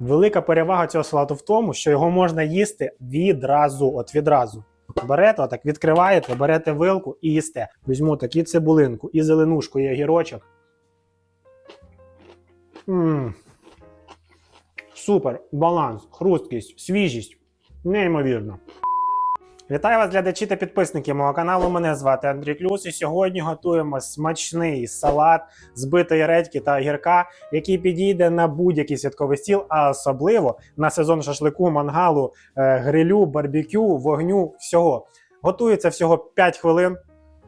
Велика перевага цього салату в тому, що його можна їсти відразу. От відразу. Берете, отак відкриваєте, берете вилку і їсте. Візьму так і цибулинку, і зеленушку, і огірочок. Мм. Супер, баланс, хрусткість, свіжість. Неймовірно. Вітаю вас, глядачі та підписники мого каналу. Мене звати Андрій Клюс. І сьогодні готуємо смачний салат з битої редьки та огірка, який підійде на будь-який святковий стіл, а особливо на сезон шашлику, мангалу, е, грилю, барбекю, вогню, всього. Готується всього 5 хвилин.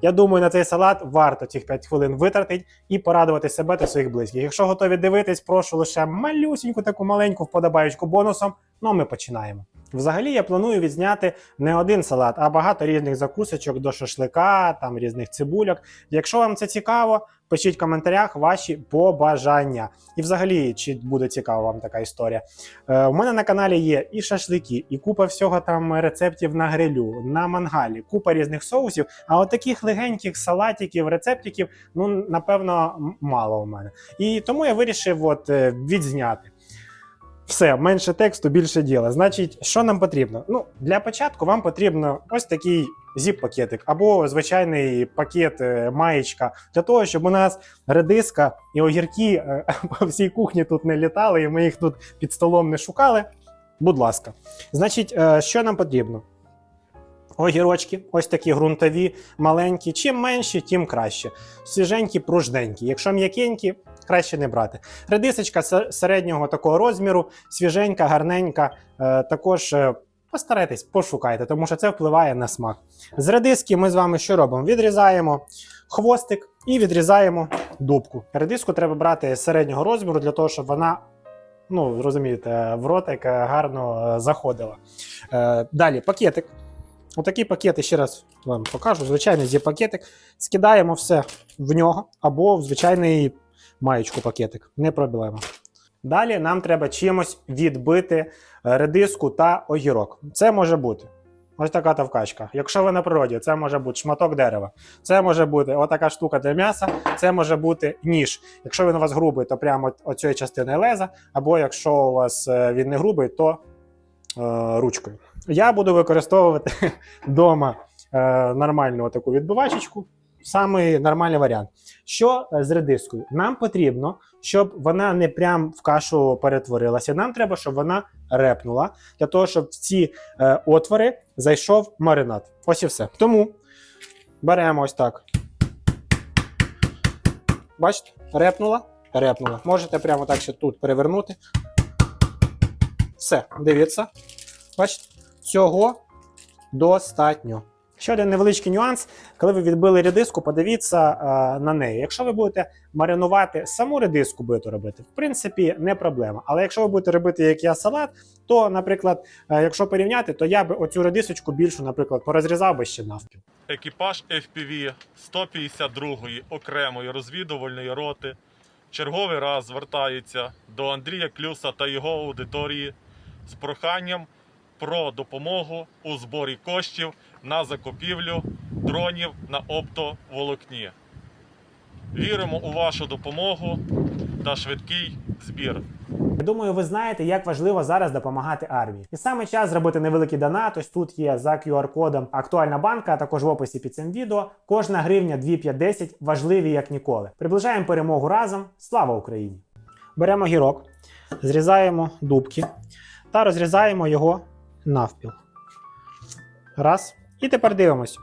Я думаю, на цей салат варто цих 5 хвилин витратити і порадувати себе та своїх близьких. Якщо готові дивитись, прошу лише малюсіньку таку маленьку вподобаючку бонусом. Ну а ми починаємо. Взагалі я планую відзняти не один салат, а багато різних закусочок до шашлика, там різних цибульок. Якщо вам це цікаво, пишіть в коментарях ваші побажання. І взагалі, чи буде цікава вам така історія. Е, у мене на каналі є і шашлики, і купа всього там рецептів на грилю, на мангалі, купа різних соусів. А от таких легеньких салатиків, рецептиків, ну напевно, мало у мене. І тому я вирішив от е, відзняти. Все, менше тексту, більше діла. Значить, що нам потрібно? Ну, для початку вам потрібно ось такий зіп-пакетик або звичайний пакет е, маєчка для того, щоб у нас редиска і огірки е, по всій кухні тут не літали, і ми їх тут під столом не шукали. Будь ласка. Значить, е, що нам потрібно? Огірочки, ось такі ґрунтові, маленькі. Чим менші, тим краще. Свіженькі, пружненькі. Якщо м'якенькі, краще не брати. Редисочка се- середнього такого розміру, свіженька, гарненька. Е, також е, постарайтесь, пошукайте, тому що це впливає на смак. З редиски ми з вами що робимо? Відрізаємо хвостик і відрізаємо дубку. Редиску треба брати середнього розміру для того, щоб вона. Ну, розумієте, в ротик гарно е, заходила. Далі пакетик. Отакі пакети, ще раз вам покажу. Звичайний зі пакетик. Скидаємо все в нього або в звичайний маєчку пакетик. Не проблема. Далі нам треба чимось відбити е, редиску та огірок. Це може бути ось така тавкачка. Якщо ви на природі, це може бути шматок дерева. Це може бути отака штука для м'яса, це може бути ніж. Якщо він у вас грубий, то прямо оцієї частини леза, або якщо у вас е, він не грубий, то ручкою. Я буду використовувати вдома е, нормальну таку відбивачечку. Самий нормальний варіант. Що е, з редискою? Нам потрібно, щоб вона не прям в кашу перетворилася. Нам треба, щоб вона репнула, для того, щоб в ці е, отвори зайшов маринад. Ось і все. Тому беремо ось так. Бачите, репнула, репнула. Можете прямо так ще тут перевернути. Все, дивіться. Бачите, цього достатньо. Ще один невеличкий нюанс. Коли ви відбили редиску, подивіться е, на неї. Якщо ви будете маринувати саму редиску, будете робити, в принципі, не проблема. Але якщо ви будете робити як я салат, то, наприклад, е, якщо порівняти, то я би оцю редисочку більшу, наприклад, порозрізав би ще навпіл. Екіпаж FPV 152-ї окремої розвідувальної роти черговий раз звертається до Андрія Клюса та його аудиторії з проханням про допомогу у зборі коштів на закупівлю дронів на оптоволокні. Віримо у вашу допомогу та швидкий збір. Я думаю, ви знаєте, як важливо зараз допомагати армії. І саме час зробити невеликий донат. Ось тут є за QR-кодом актуальна банка, а також в описі під цим відео. Кожна гривня 2,510 важливі як ніколи. Приближаємо перемогу разом. Слава Україні! Беремо гірок, зрізаємо дубки та розрізаємо його навпіл. Раз. І тепер дивимось.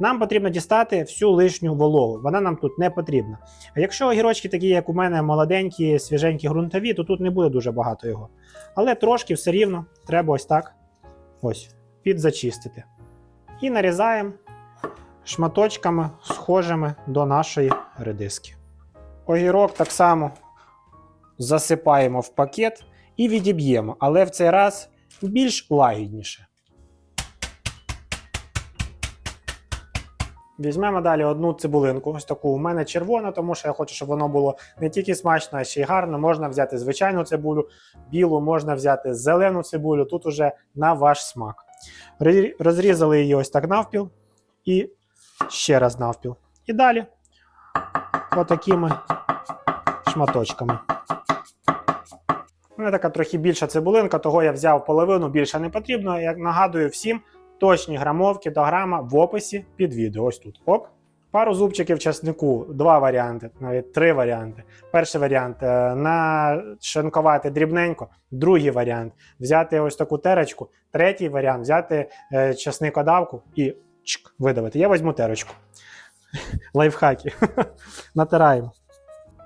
Нам потрібно дістати всю лишню вологу. Вона нам тут не потрібна. А якщо огірочки такі, як у мене, молоденькі, свіженькі, ґрунтові, то тут не буде дуже багато його. Але трошки все рівно треба ось так ось підзачистити. І нарізаємо шматочками, схожими до нашої редиски. Огірок так само засипаємо в пакет і відіб'ємо, але в цей раз більш лагідніше. Візьмемо далі одну цибулинку, ось таку. У мене червона, тому що я хочу, щоб воно було не тільки смачно, а ще й гарно. Можна взяти звичайну цибулю, білу, можна взяти зелену цибулю, тут уже на ваш смак. Розрізали її ось так навпіл і ще раз навпіл. І далі отакими шматочками. У мене така трохи більша цибулинка, того я взяв половину, більше не потрібно. Як нагадую всім, точні грамовки до грама в описі під відео. Ось тут. Оп. Пару зубчиків часнику, два варіанти, навіть три варіанти. Перший варіант е, нашинкувати дрібненько. Другий варіант взяти ось таку терочку. Третій варіант взяти е, часникодавку і чик, видавити. Я візьму терочку. Лайфхаки. Натираємо.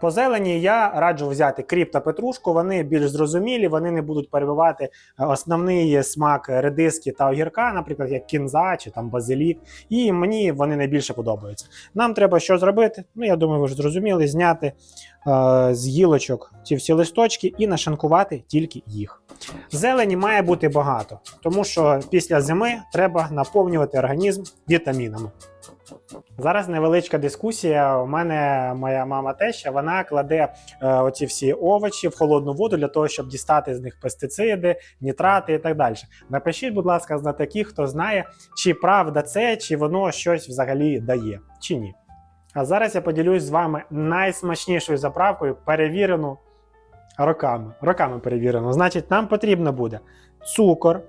По зелені я раджу взяти кріп та петрушку. Вони більш зрозумілі, вони не будуть перебивати е, основний смак редиски та огірка, наприклад, як кінза чи там базилік. І мені вони найбільше подобаються. Нам треба що зробити? Ну я думаю, ви ж зрозуміли, зняти е, з гілочок ці всі листочки і нашинкувати тільки їх. Зелені має бути багато, тому що після зими треба наповнювати організм вітамінами. Зараз невеличка дискусія. У мене моя мама теща, вона кладе е, оці всі овочі в холодну воду для того, щоб дістати з них пестициди, нітрати і так далі. Напишіть, будь ласка, на таких, хто знає, чи правда це, чи воно щось взагалі дає, чи ні. А зараз я поділюсь з вами найсмачнішою заправкою, перевірену роками. Роками перевірено. Значить, нам потрібно буде цукор,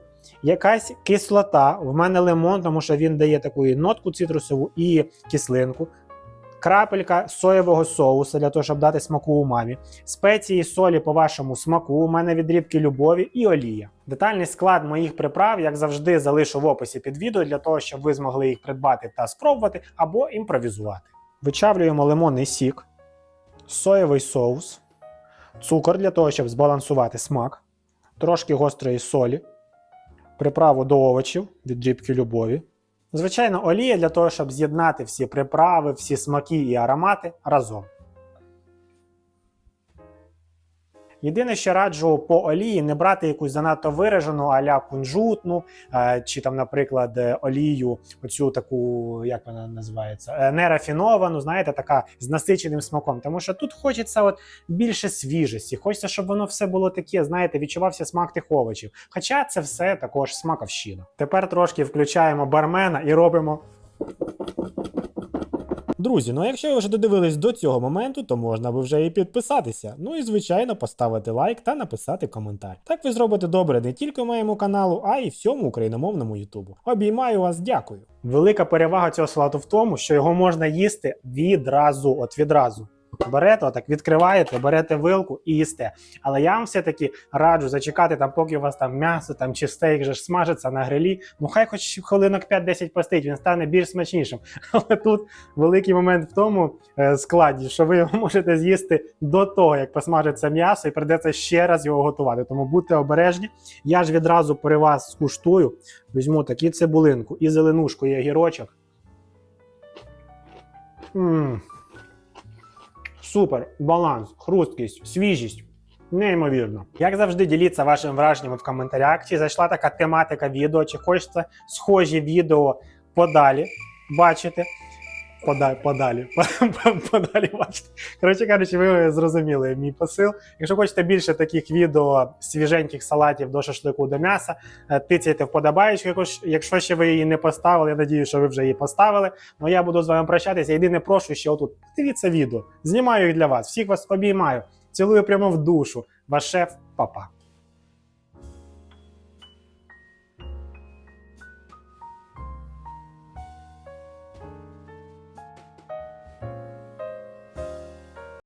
якась кислота. В мене лимон, тому що він дає таку і нотку цитрусову і кислинку. Крапелька соєвого соусу для того, щоб дати смаку умамі, спеції солі по вашому смаку. У мене відрібки любові і олія. Детальний склад моїх приправ, як завжди, залишу в описі під відео для того, щоб ви змогли їх придбати та спробувати або імпровізувати. Вичавлюємо лимонний сік, соєвий соус, цукор для того, щоб збалансувати смак, трошки гострої солі, приправу до овочів від дрібки любові. Звичайно, олія для того, щоб з'єднати всі приправи, всі смаки і аромати разом. Єдине, що раджу по олії не брати якусь занадто виражену аля кунжутну, е, чи там, наприклад, е, олію, оцю таку, як вона називається, е, нерафіновану, знаєте, така з насиченим смаком. Тому що тут хочеться от більше свіжості, хочеться, щоб воно все було таке, знаєте, відчувався смак тих овочів. Хоча це все також смаковщина. Тепер трошки включаємо бармена і робимо. Друзі, ну якщо ви вже додивились до цього моменту, то можна би вже і підписатися. Ну і звичайно поставити лайк та написати коментар. Так ви зробите добре не тільки моєму каналу, а й всьому україномовному Ютубу. Обіймаю вас, дякую. Велика перевага цього салату в тому, що його можна їсти відразу, от відразу. Берете, отак відкриваєте, берете вилку і їсте. Але я вам все-таки раджу зачекати, там, поки у вас там м'ясо там, чи стейк ж смажиться на грилі. Ну хай хоч хвилинок 5-10 постить, він стане більш смачнішим. Але тут великий момент в тому е, складі, що ви його можете з'їсти до того, як посмажиться м'ясо, і придеться ще раз його готувати. Тому будьте обережні. Я ж відразу при вас скуштую. Візьму такі цибулинку і зеленушку, і огірочок. Мм. Супер, баланс, хрусткість, свіжість. Неймовірно. Як завжди, діліться вашими враженнями в коментарях, чи зайшла така тематика відео, чи хочеться схожі відео подалі бачити. Подалі, подалі, подалі бачити. Коротше кажучи, ви зрозуміли мій посил. Якщо хочете більше таких відео свіженьких салатів до шашлику до м'яса, е, тицяйте вподобаєчку. Якщо ще ви її не поставили, я надію, що ви вже її поставили. Ну я буду з вами прощатися. Єдине прошу, що отут дивіться відео. Знімаю їх для вас. Всіх вас обіймаю. Цілую прямо в душу. Ваш шеф, папа.